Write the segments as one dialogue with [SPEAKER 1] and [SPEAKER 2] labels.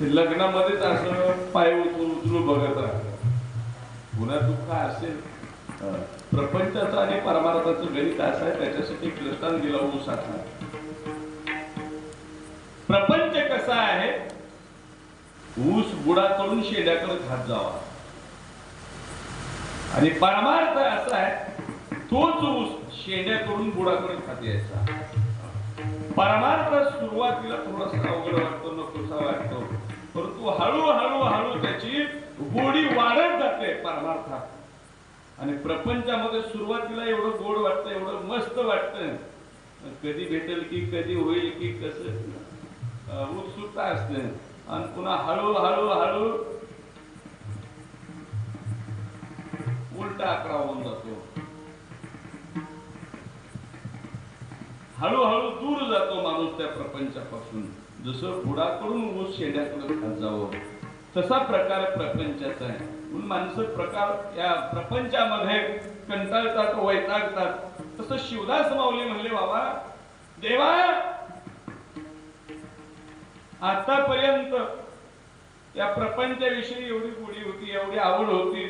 [SPEAKER 1] ते लग्नामध्येच असं पाय उचलू उचलू बघत राहतं पुन्हा दुःख असेल. प्रपंचाचं आणि परमार्थाचं गणित असं आहे त्याच्यासाठी कृष्णान गेला ऊस असला प्रपंच कसा आहे? ऊस बुडाकडून शेड्याकडे खात जावा. आणि परमार्थ असा आहे तोच ऊस शेंड्याकडून बुडाकडे खात यायचा. परमार्थ सुरुवातीला थोडासा अवघड वाटतो नकोसा वाटतो. परंतु हळूहळू हळू त्याची गोडी वाढत जाते परमार्थात आणि प्रपंचामध्ये सुरुवातीला एवढं गोड वाटतं एवढं मस्त वाटतं. कधी भेटेल की कधी होईल की कसं? उत्सुकता असते. आणि पुन्हा हळू हळू हळू उलटा आकडा होऊन जातो. हळूहळू दूर जातो माणूस त्या प्रपंचापासून. जसं बुडाकडून ऊस शेंड्याकडे जावं. तसा प्रकार प्रपंचाचा आहे. म्हणून माणसं प्रकार या प्रपंचामध्ये कंटाळतात वैतागतात. तसं शिवदास माऊली म्हणले बाबा देवा आतापर्यंत या प्रपंचाविषयी एवढी गोडी होती एवढी आवड होती.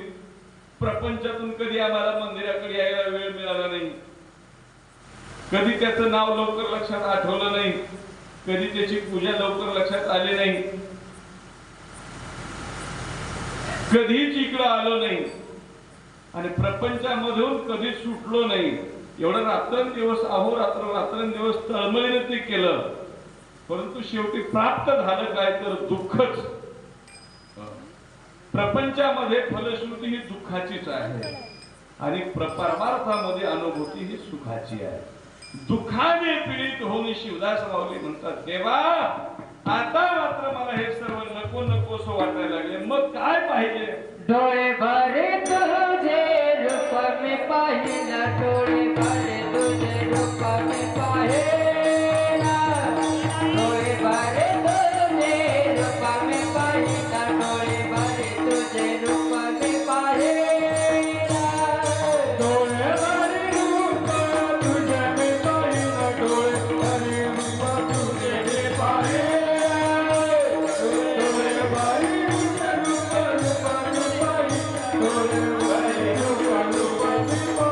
[SPEAKER 1] प्रपंचातून कधी आम्हाला मंदिराकडे यायला वेळ मिळाला नाही. कधी त्याचं नाव लवकर लक्षात आठवलं नाही कधी त्याची पूजा लवकर लक्षात आली नाही कधीच इकडं आलो नाही आणि प्रपंचामधून कधी सुटलो नाही. एवढं रात्रंदिवस अहोरात्र रात्रंदिवस तळमळीने ते केलं. परंतु शेवटी प्राप्त झालं काय तर दुःखच. प्रपंचामध्ये फलश्रुती ही दुःखाचीच आहे आणि परमार्थामध्ये अनुभूती ही सुखाची आहे. दुःखाने पीडित होऊन शिवदास माऊली म्हणतात देवा आता मात्र मला हे सर्व नको नको नकोस वाटायला लागले. मग काय पाहिजे?
[SPEAKER 2] डोळे भरे तुझे रूप मी पाहिला डोळे भरे तुझे रूप मी पाहिला. Thank you.